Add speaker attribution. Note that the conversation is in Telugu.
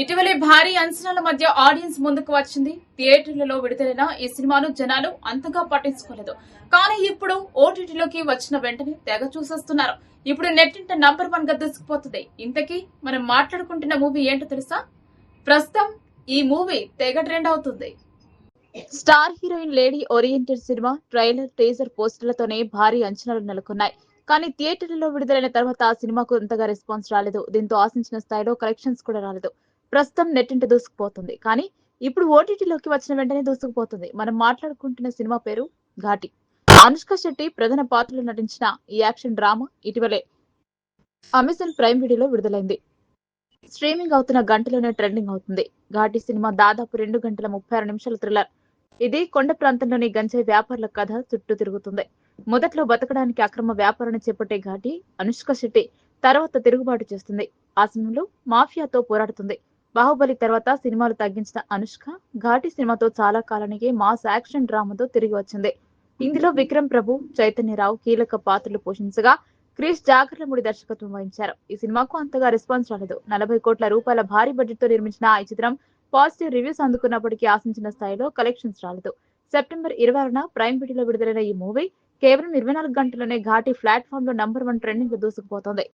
Speaker 1: ఇటీవలే భారీ అంచనాల మధ్య ఆడియన్స్ ముందుకు వచ్చింది. థియేటర్లలో విడుదలైన ఈ సినిమాను జనాలు అంతగా పట్టించుకోలేదు. కానీ ఇప్పుడు ఓటీటీలోకి వచ్చిన వెంటనే తెగ చూసేస్తున్నారు. ఇప్పుడు నెట్టింట నంబర్ వన్గా దూసుకుపోతుంది. ఇంతకీ మనం మాట్లాడుకుంటున్న మూవీ ఏంటో తెలుసా? ప్రస్తుతం ఈ మూవీ తెగ ట్రెండ్ అవుతుంది. Star heroine lady oriented cinema trailer teaser పోస్టర్లతోనే భారీ అంచనాలు నెలకొన్నాయి. కానీ థియేటర్లలో విడుదలైన తర్వాత ఆ సినిమాకు అంతగా రెస్పాన్స్ రాలేదు. దీంతో ఆశించిన స్థాయిలో కలెక్షన్స్ కూడా రాలేదు. ప్రస్తుతం నెట్టింట దూసుకుపోతుంది. కానీ ఇప్పుడు ఓటీటీలోకి వచ్చిన వెంటనే దూసుకుపోతుంది. మనం మాట్లాడుకుంటున్న సినిమా పేరు ఘాటి. అనుష్క శెట్టి ప్రధాన పాత్రలో నటించిన ఈ యాక్షన్ డ్రామా ఇటీవలే అమెజాన్ ప్రైమ్ వీడియోలో విడుదలైంది. స్ట్రీమింగ్ అవుతున్న గంటలోనే ట్రెండింగ్ అవుతుంది. ఘాటి సినిమా దాదాపు రెండు గంటల ముప్పై ఆరు నిమిషాల థ్రిల్లర్. ఇది కొండ ప్రాంతంలోని గంజాయి వ్యాపారుల కథ చుట్టూ తిరుగుతుంది. మొదట్లో బతకడానికి అక్రమ వ్యాపారాన్ని చేపట్టే ఘాటి అనుష్క శెట్టి తర్వాత తిరుగుబాటు చేస్తుంది. ఆ సమయంలో మాఫియాతో పోరాడుతుంది. బాహుబలి తర్వాత సినిమాలు తగ్గించిన అనుష్క ఘాటి సినిమాతో చాలా కాలానికి మాస్ యాక్షన్ డ్రామాతో తిరిగి వచ్చింది. ఇందులో విక్రమ్ ప్రభు చైతన్యరావు కీలక పాత్రలు పోషించగా క్రిష్ జాగర్లముడి దర్శకత్వం వహించారు. ఈ సినిమాకు అంతగా రెస్పాన్స్ రాలేదు. నలభై కోట్ల రూపాయల భారీ బడ్జెట్తో నిర్మించిన ఈ చిత్రం పాజిటివ్ రివ్యూస్ అందుకున్నప్పటికీ ఆశించిన స్థాయిలో కలెక్షన్స్ రాలేదు. సెప్టెంబర్ ఇరవై ఆరున ప్రైమ్ వీడియోలో విడుదలైన ఈ మూవీ కేవలం ఇరవై నాలుగు గంటల్లోనే ఘాటి ప్లాట్ఫామ్లో నంబర్ వన్ ట్రెండింగ్ దూసుకుపోతోంది.